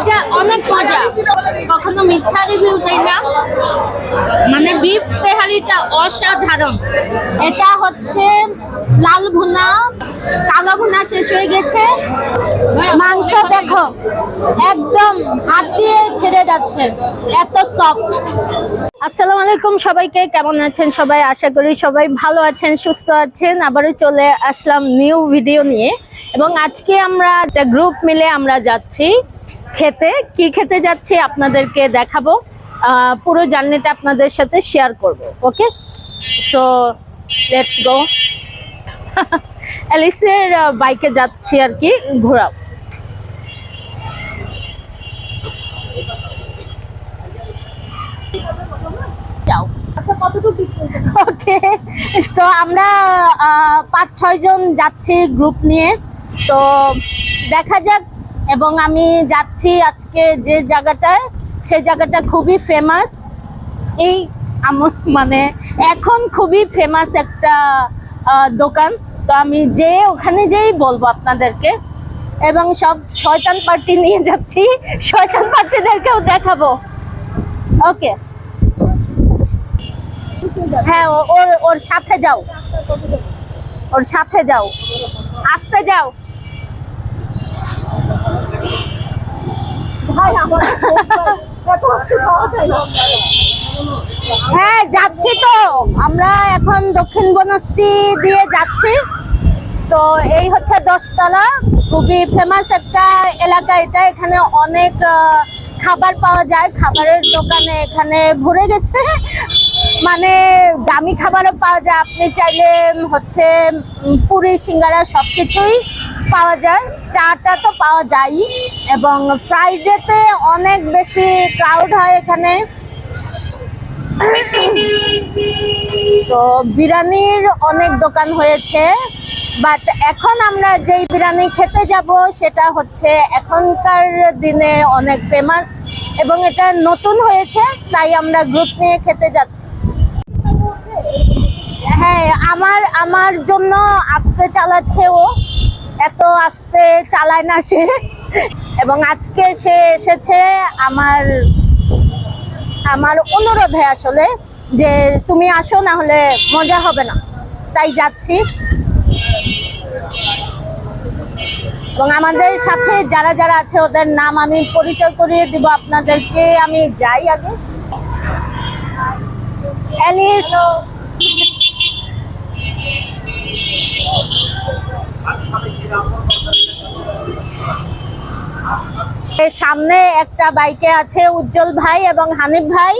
মজা, অনেক মজা। কখনো মিথ্যা রিভিউ দেই না। মানে বিফ তেহারিটা অসাধারণ। এটা হচ্ছে লাল ভুনা, কালো ভুনা শেষ হয়ে গেছে। মাংস দেখো, একদম হাত দিয়ে ছেড়ে যাচ্ছে, এত সফট আসসালামু আলাইকুম সবাইকে, কেমন আছেন সবাই? আশা করি সবাই ভালো আছেন, সুস্থ আছেন। আবারও চলে আসলাম নিউ ভিডিও নিয়ে। এবং আজকে আমরা একটা গ্রুপ মিলে আমরা যাচ্ছি। খেতে কি খেতে যাচ্ছি আপনাদেরকে দেখাবো। পুরো জার্নিটা আপনাদের সাথে শেয়ার করব ওকে সো লেটস গো অ্যালিসের বাইকে যাচ্ছি আর কি ঘোরাও যাও। ওকে তো আমরা পাঁচ ছয় জন যাচ্ছি গ্রুপ নিয়ে। তো দেখা যাক এবং আমি যাচ্ছি আজকে যে জায়গাটায়, সেই জায়গাটা খুবই ফেমাস এই আমার মানে এখন খুবই ফেমাস একটা দোকান। তো আমি যে ওখানে যেই বলব আপনাদেরকে। এবং সব শয়তান পার্টি নিয়ে যাচ্ছি। শয়তান পার্টিদেরকেও দেখাবো। ওকে। হ্যাঁ ওর ওর সাথে যাও। ওর সাথে যাও। আসতে যাও। হ্যাঁ। যাচ্ছি তো। আমরা এখন দক্ষিণ বনশ্রী দিয়ে যাচ্ছি। তো এই হচ্ছে দশতলা। খুবই ফেমাস একটা এলাকা এটা। এখানে অনেক খাবার পাওয়া যায়। খাবারের দোকানে এখানে ভরে গেছে। মানে দামি খাবারও পাওয়া যায়। আপনি চাইলে হচ্ছে পুরি, সিঙ্গারা সব কিছুই পাওয়া যায়। চাটা তো পাওয়া যায়ই এবং ফ্রাইডেতে অনেক বেশি ক্রাউড হয় এখানে। তো বিরিয়ানির অনেক দোকান হয়েছে, বাট এখন আমরা যেই বিরিয়ানি খেতে যাব সেটা হচ্ছে এখনকার দিনে অনেক ফেমাস এবং এটা নতুন হয়েছে, তাই আমরা গ্রুপ নিয়ে খেতে যাচ্ছি। হ্যাঁ আমার আমার জন্য আস্তে চালাচ্ছে ও। এত আস্তে চালায় না সে। এবং আজকে সে এসেছে আমার আমার অনুরোধে আসলে যে তুমি আসো না হলে মজা হবে না। তাই যাচ্ছি। এবং আমাদের সাথে যারা যারা আছে, ওদের নাম আমি পরিচয় করিয়ে দিব আপনাদেরকে। আমি যাই আগে। অ্যালিস। সামনে একটা বাইকে আছে উজ্জ্বল ভাই এবং হানিফ ভাই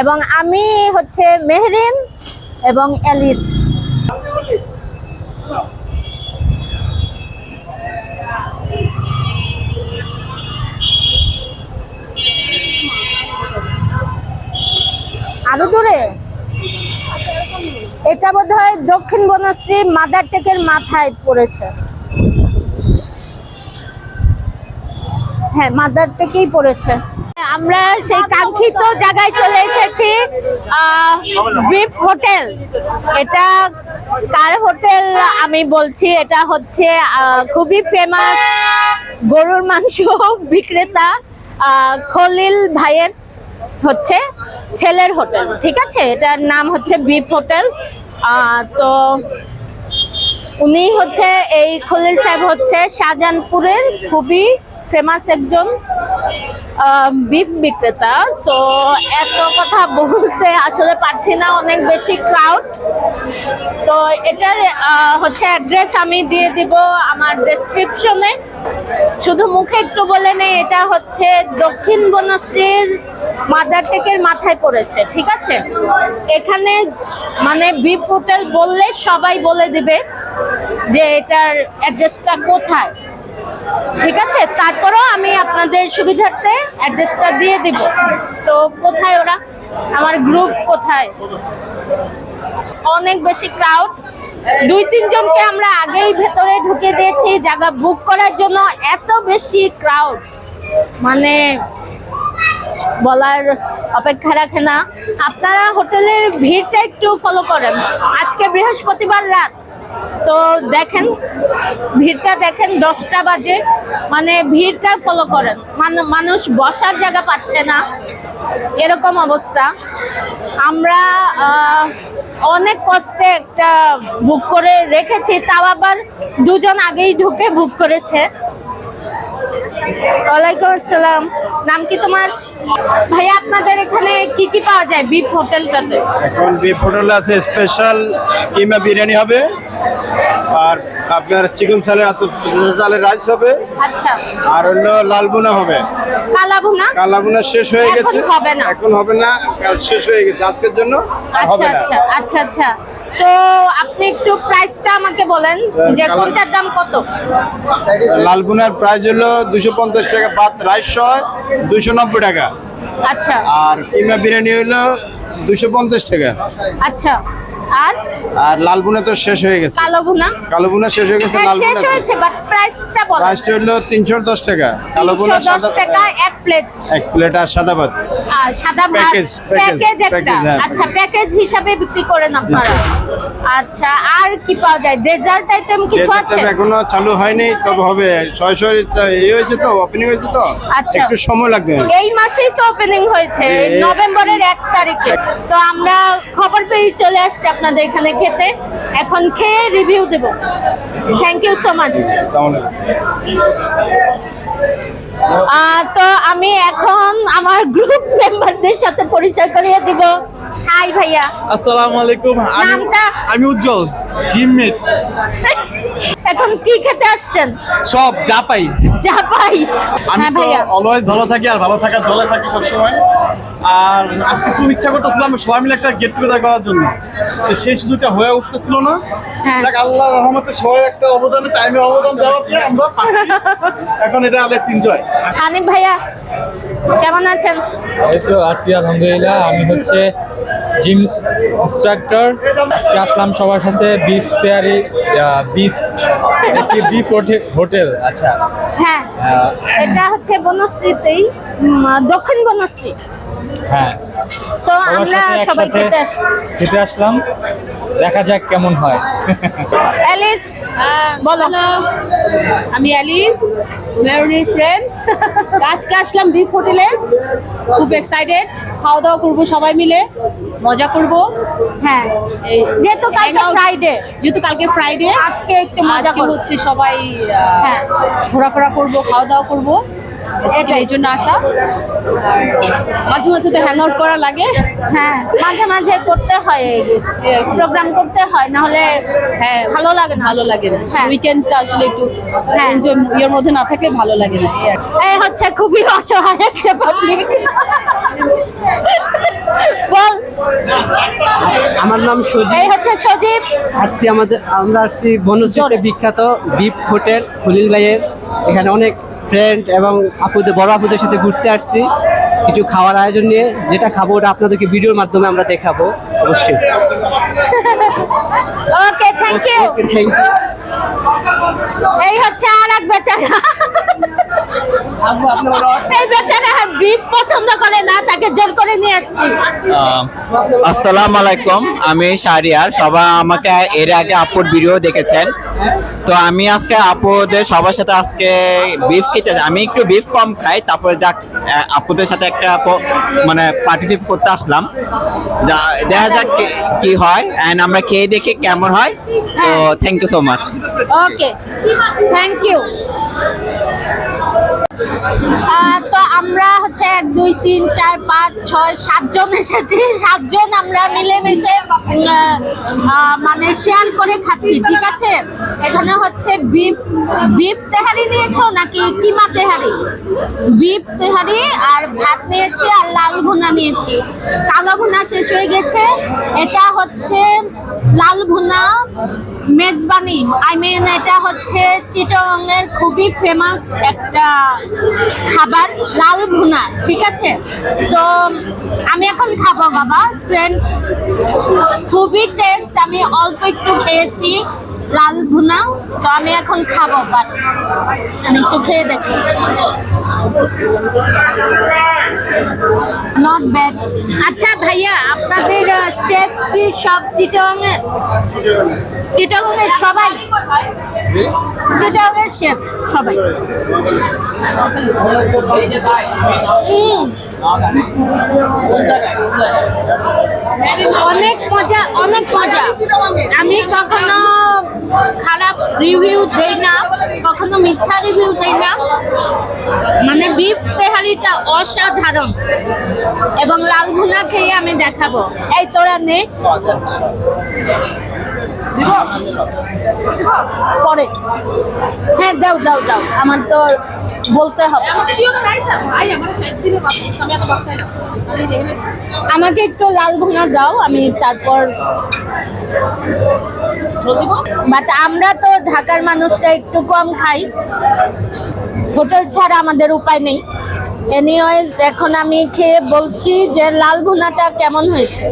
এবং আমি হচ্ছে মেহরিন এবং অ্যালিস আরও দূরে? এটা বোধ হয় দক্ষিণ বনশ্রী মাদার টেকের মাথায় পড়েছে। হ্যাঁ মাদার থেকেই পড়েছে। আমরা সেই কাঙ্ক্ষিত জায়গায় চলে এসেছি বিফ হোটেল। এটা কার হোটেল আমি বলছি? এটা হচ্ছে খুবই ফেমাস গরুর মাংস বিক্রেতা খলিল ভাইয়ের হচ্ছে ছেলের হোটেল, ঠিক আছে? এটার নাম হচ্ছে বিফ হোটেল। তো উনি হচ্ছে এই খলিল সাহেব হচ্ছে শাহজাহানপুরের খুবই ফেমাস একজন বিফ বিক্রেতা। সো এত কথা বলতে আসলে পারছি না, অনেক বেশি ক্রাউড তো এটার হচ্ছে অ্যাড্রেস আমি দিয়ে দিব আমার ডেসক্রিপশনে শুধু মুখে একটু বলে নেই, এটা হচ্ছে দক্ষিণ বনশ্রীর মাদার টেকের মাথায় পড়েছে, ঠিক আছে? এখানে মানে বিফ হোটেল বললে সবাই বলে দিবে যে এটার অ্যাড্রেসটা কোথায়। ঠিক আছে, তারপরও আমি আপনাদের সুবিধার্থে অ্যাড্রেসটা দিয়ে দিব। তো কোথায় ওরা? আমার গ্রুপ কোথায়? অনেক বেশি ক্রাউড দুই, তিনজনকে আমরা আগেই ভেতরে ঢুকে দিয়েছি, জায়গা বুক করার জন্য এত বেশি ক্রাউড মানে বলার অপেক্ষা রাখে না। আপনারা হোটেলের ভিড়টা একটু ফলো করেন। আজকে বৃহস্পতিবার রাত। তো দেখেন, ভিড়টা দেখেন, দশটা বাজে। মানে ভিড়টা ফলো করেন। মান- মানুষ বসার জায়গা পাচ্ছে না। এরকম অবস্থা। আমরা অনেক কষ্টে একটা বুক করে রেখেছি, তাও আবার দুজন আগেই ঢুকে বুক করেছে। ওয়ালাইকুম আসসালাম। নাম কি তোমার? ভাইয়া, আপনাদের এখানে কি কি পাওয়া যায় বিফ হোটেলটাতে এখন বিফ হোটেলে আছে স্পেশাল কিমা বিরিয়ানি হবে আর আপনার চিকেন চালের চালের রাইস হবে। আচ্ছা। আর হলো লাল বুনা হবে। কালা ভুনা? কালা বুনা শেষ হয়ে গেছে। হবে না। এখন হবে না কাল শেষ হয়ে গেছে। আজকের জন্য আচ্ছা হবে না। আচ্ছা আচ্ছা আচ্ছা। তো আপনি একটু প্রাইসটা আমাকে বলেন যে কোনটার দাম কত? লাল বুনার প্রাইস হলো দুশো পঞ্চাশ টাকা ভাত রাইস সহ দুশো নব্বই টাকা। আচ্ছা। আর কিমা বিরিয়ানি হলো দুশো পঞ্চাশ টাকা। আচ্ছা। আর? আর লাল বুনা তো শেষ হয়ে গেছে। কালো বুনা? শেষ হয়ে গেছে হ্যাঁ শেষ হয়েছে বাট প্রাইসটা বলেন প্রাইসটা হলো তিনশো দশ টাকা। কালো বুনা তিনশো দশ সাদা টাকা এক প্লেট এক প্লেট আর সাদা ভাত। আর সাদা ভাত। Package, প্যাকেজ একটা। হ্যাঁ। আচ্ছা প্যাকেজ হিসাবে বিক্রি করেন আপনারা আচ্ছা আর কি পাওয়া যায়? ডেজার্ট আইটেম কিছু আছে? এখনও চালু হয়নি তবে হবে। ছয় ছয় ইয়ে হয়েছে তো ওপেনিং হয়েছে তো? আচ্ছা। একটু সময় লাগবে। এই মাসেই তো ওপেনিং হয়েছে নভেম্বরের এক তারিখে। তো আমরা খবর পেয়ে চলে আসছি আপনাদের এখানে খেতে। এখন খেয়ে রিভিউ দেব। থ্যাংক ইউ সো মাচ তো আমি এখন আমার গ্রুপ মেম্বারদের সাথে পরিচয় করিয়ে দিব। হাই ভাইয়া। আসসালামু আলাইকুম। আমি? আমি উজ্জ্বল জিমমেট এখন কি খেতে আসছেন? সব যা পাই। যা পাই। আমি হ্যাঁ তো অলওয়েজ ভালো থাকি আর ভালো থাকার দলে থাকি সবসময়। আর আজকে খুব ইচ্ছা করতেছিলাম সবাই মিলে একটা গেট টুগেদার করার জন্য। সেই সুযোগটা হয়ে উঠতেছিল না। হ্যাঁ। দেখ আল্লাহ রহমতে সবাই একটা অবদানে টাইমে অবদান দেওয়াতে আমরা এখন এটা লেটস এনজয় হানিফ ভাইয়া কেমন আছেন? এই তো আছি আলহামদুলিল্লাহ। আমি হচ্ছে জিম ইনস্ট্রাক্টর। আজকে আসলাম সবার সাথে বিফ তেয়ারি বিফ কি বিফ হোটেল আচ্ছা। হ্যাঁ এটা হচ্ছে বনশ্রীতেই দক্ষিণ বনশ্রী। হ্যাঁ। তো আমরা সবাই খেতে আসছি খেতে আসলাম। দেখা যাক কেমন হয়। অ্যালিস বলো। আমি অ্যালিস মেরুনির ফ্রেন্ড আজকে আসলাম বিফ হোটেলে খুব এক্সাইটেড খাওয়া দাওয়া করব সবাই মিলে। মজা করব। হ্যাঁ। এই যেহেতু কালকে ফ্রাইডে যেহেতু কালকে ফ্রাইডে আজকে একটু মজা হচ্ছে সবাই হ্যাঁ। ঘোরাফেরা করব খাওয়া দাওয়া করব। এই জন্য আসা। মাঝে মাঝে তো হ্যাং আউট করা লাগে। হ্যাঁ মাঝে মাঝে করতে হয় প্রোগ্রাম করতে হয় না হলে হ্যাঁ ভালো লাগে না। ভালো লাগে না। হ্যাঁ। উইকেন্ডটা আসলে একটু হ্যাঁ। এনজয় ইয়ের মধ্যে না থাকলে ভালো লাগে না এই হচ্ছে খুবই অসহায় একটা পাবলিক বল। আমার নাম সজীব। এই হচ্ছে সজীব। আসছি আমাদের আমরা আসছি বনশ্রীতে বিখ্যাত বিপ হোটেল খলিল ভাইয়ের। এখানে অনেক ফ্রেন্ড এবং আপুদের বড় আপুদের সাথে ঘুরতে আসছি। কিছু খাওয়ার আয়োজন নিয়ে। যেটা খাব ওটা আপনাদেরকে ভিডিওর মাধ্যমে আমরা দেখাবো অবশ্যই। Okay thank you thank you এই হচ্ছে আর এক বেচারা। এই বেচারা বিপ পছন্দ করে না তাকে জোর করে নিয়ে আসছি। আসসালামু আলাইকুম আমি শাহরিয়ার সবাই আমাকে এর আগে আপুর ভিডিও দেখেছেন। তো আমি আজকে আপুদের সবার সাথে আজকে বিফ খেতে আমি একটু বিফ কম খাই তারপরে যাক আপুদের সাথে একটা মানে পার্টিসিপেট করতে আসলাম। যা দেখা যাক কি- কি হয়। অ্যান্ড আমরা খেয়ে দেখি কেমন হয়। তো thank you so much okay thank you তো আমরা হচ্ছে এক, দুই, তিন, চার, পাঁচ, ছয়, সাতজন এসেছি। সাতজন আমরা মিলেমিশে মানে শেয়ার করে খাচ্ছি, ঠিক আছে? এখানে হচ্ছে বিফ বিফ তেহারি নিয়েছো নাকি কিমা তেহারি? বিফ তেহারি আর ভাত নিয়েছি আর লাল ভুনা নিয়েছি। কালো ভুনা শেষ হয়ে গেছে। এটা হচ্ছে লাল ভুনা। মেজবানি। আই মিন এটা হচ্ছে চিটং এর খুবই ফেমাস একটা খাবার, লাল ভুনা, ঠিক আছে? তো, আমি এখন খাব, বাবা। সেন্ট খুবই টেস্ট আমি অল্প একটু খেয়েছি লাল ভুনা, তো আমি এখন খাব বাট আমি একটু খেয়ে দেখি। নট ব্যাড আচ্ছা ভাইয়া, আপনাদের শেফ কি সব চিটং এর চিটাগংয়ের সবাই। চিটাগংয়ের শেফ সবাই। উম। অনেক মজা অনেক মজা। আমি কখনো খারাপ রিভিউ দেই না কখনো মিথ্যা রিভিউ দেই না। মানে বিফ তেহারিটা অসাধারণ। এবং লাল ভুনা খেয়ে আমি দেখাবো। এই তোরা নে? দিব? পরে। হ্যাঁ দাও দাও দাও। আমার তো বলতে হবে আমাকে একটু লাল ভুনা দাও, আমি তারপর বাট আমরা তো ঢাকার মানুষটা একটু কম খাই। হোটেল ছাড়া আমাদের উপায় নেই। এনিওয়েজ এখন আমি খেয়ে বলছি যে লাল ভুনাটা কেমন হয়েছে?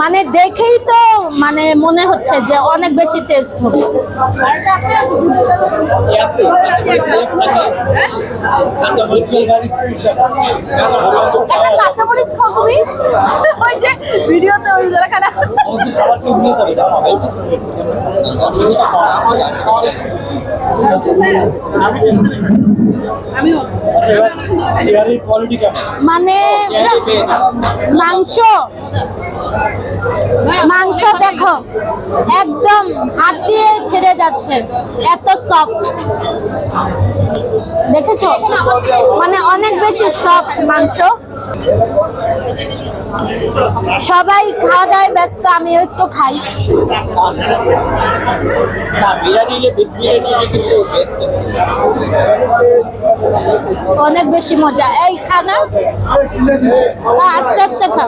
মানে দেখেই তো মানে মনে হচ্ছে যে অনেক বেশি টেস্ট হবে। কাঁচামরিচ খাও তুমি। ওই যে ভিডিওতে ওই মানে মাংস। মাংস দেখো, একদম হাত দিয়ে ছেড়ে যাচ্ছে, এত সফট দেখেছ? মানে অনেক বেশি সফট মাংস। সবাই খাওয়া দাওয়ায় ব্যস্ত আমিও একটু খাই। অনেক বেশি মজা। এই খানা আস্তে আস্তে খা।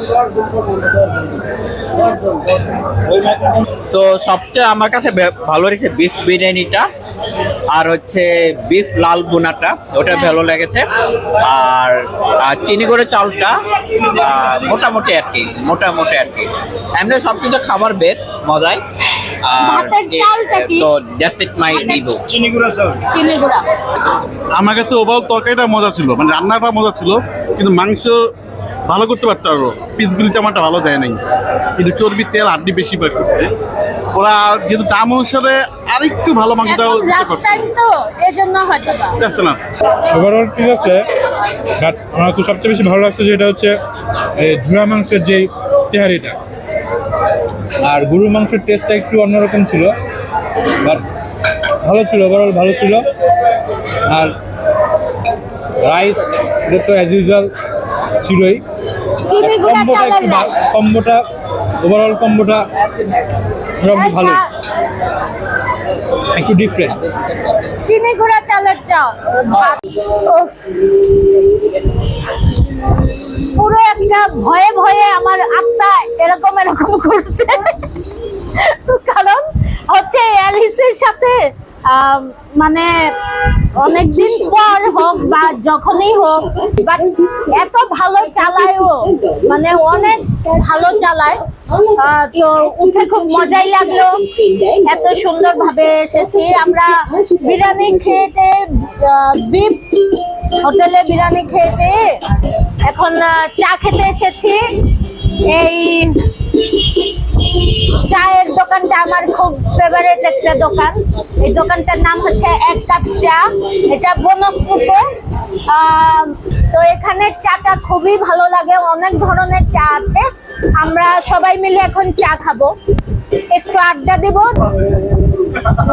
তো সবচেয়ে আমার কাছে ভালো লেগেছে বিফ বিরিয়ানিটা। আর হচ্ছে বিফ লাল বুনাটা ওটা ভালো লেগেছে। আর আর চিনি করে চালটা মোটামুটি আর কি মোটামুটি আর কি। এমনি সব কিছু খাবার বেশ মজাই। আর ভাতের চালটা কি? তো দ্যাটস ইট মাই চিনি গুঁড়া চিনি গুঁড়া। আমার কাছে ওভারঅল তরকারিটা মজা ছিল মানে রান্নাটা মজা ছিল কিন্তু মাংস ভালো করতে পারতো আরও পিসগুলি তেমনটা ভালো দেয় নাই। কিন্তু চর্বির তেল আড্ডি বেশি করছে। ওরা যেহেতু দাম অনুসারে আরেকটু ভালো মাংসটা এখন দিতে লাস্ট টাইম তো এজন্য হয়তো বা। না? ওভারঅল ঠিক আছে বাট আমার হচ্ছে সবচেয়ে বেশি ভালো লাগছে যেটা হচ্ছে এই ঝুড়া মাংসের যে তেহারিটা। আর গরুর মাংসের টেস্টটা একটু অন্যরকম ছিল বাট ভালো ছিল ওভারঅল ভালো ছিল। আর রাইস এটা তো অ্যাজ ইউজুয়াল ছিলই। কম্বোটা একটু কম্বোটা ওভারঅল কম্বোটা মোটামুটি ভালো। একটু ডিফারেন্ট চিনি গুঁড়া চালের চাল পুরো একটা ভয়ে ভয়ে আমার আত্মা এরকম এরকম করছে। কারণ হচ্ছে অ্যালিসের সাথে মানে অনেকদিন পর হোক বা যখনই হোক বাট এত ভালো চালায় ও মানে অনেক ভালো চালায়। তো উঠে খুব মজাই লাগল। এত সুন্দর ভাবে এসেছি। আমরা বিরিয়ানি খেতে বিফ হোটেলে বিরিয়ানি খেতে এখন চা খেতে এসেছি। এই চায়ের দোকানটা আমার খুব ফেভারিট একটা দোকান। এই দোকানটার নাম হচ্ছে এক কাপ চা। এটা বনশ্রীতে। আহ, তো এখানে চাটা খুবই ভালো লাগে। অনেক ধরনের চা আছে। আমরা সবাই মিলে এখন চা খাব। একটু আড্ডা দিব।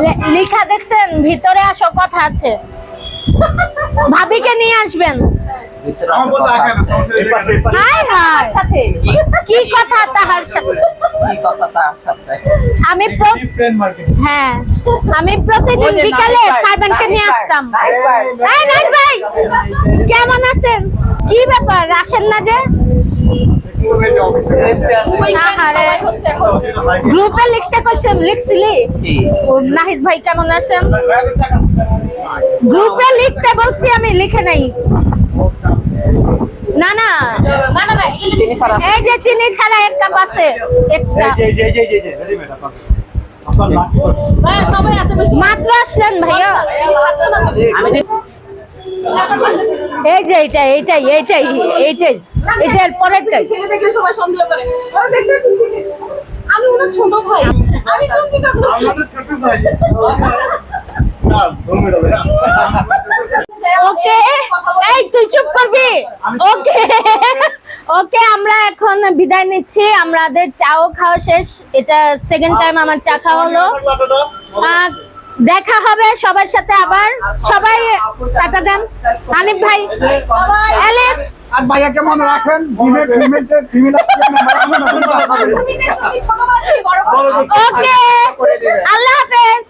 লে- লেখা দেখছেন? ভিতরে আসো কথা আছে। ভাবিকে নিয়ে আসবেন। Hi hi. সাথে কি কথা তাহার সাথে? আমি প্র- হ্যাঁ। আমি প্রতিদিন বিকালে সাইবানকে নিয়ে আসতাম। ভাই। কেমন আছেন? কি ব্যাপার? আসেন না যে। গ্রুপে লিখতে কইছেন লিখছিলি? নাহিদ ভাই কেমন আছেন? গ্রুপে লিখতে বলছি আমি লিখে নাই। না না। এই যে চিনি ছাড়া এক কাপ আছে এক্সট্রা মাত্র আসলেন ভাইয়া। এই যে এইটা এইটাই এইটাই এইটাই। এই যে পরেরটাই। আমি ছোট ভাই। ওকে এই তুই চুপ করবি ওকে ওকে আমরা এখন বিদায় নিচ্ছি আমাদের চাও খাওয়া শেষ এটা সেকেন্ড টাইম আমার চা খাওয়া হলো আহ, দেখা হবে সবার সাথে আবার সবাই টাটা দেন হানিফ ভাই অ্যালিস আর ভাইয়াকে মনে রাখেন জিমে ফিমেন্টে ফিমেল ওকে আল্লাহ হাফেজ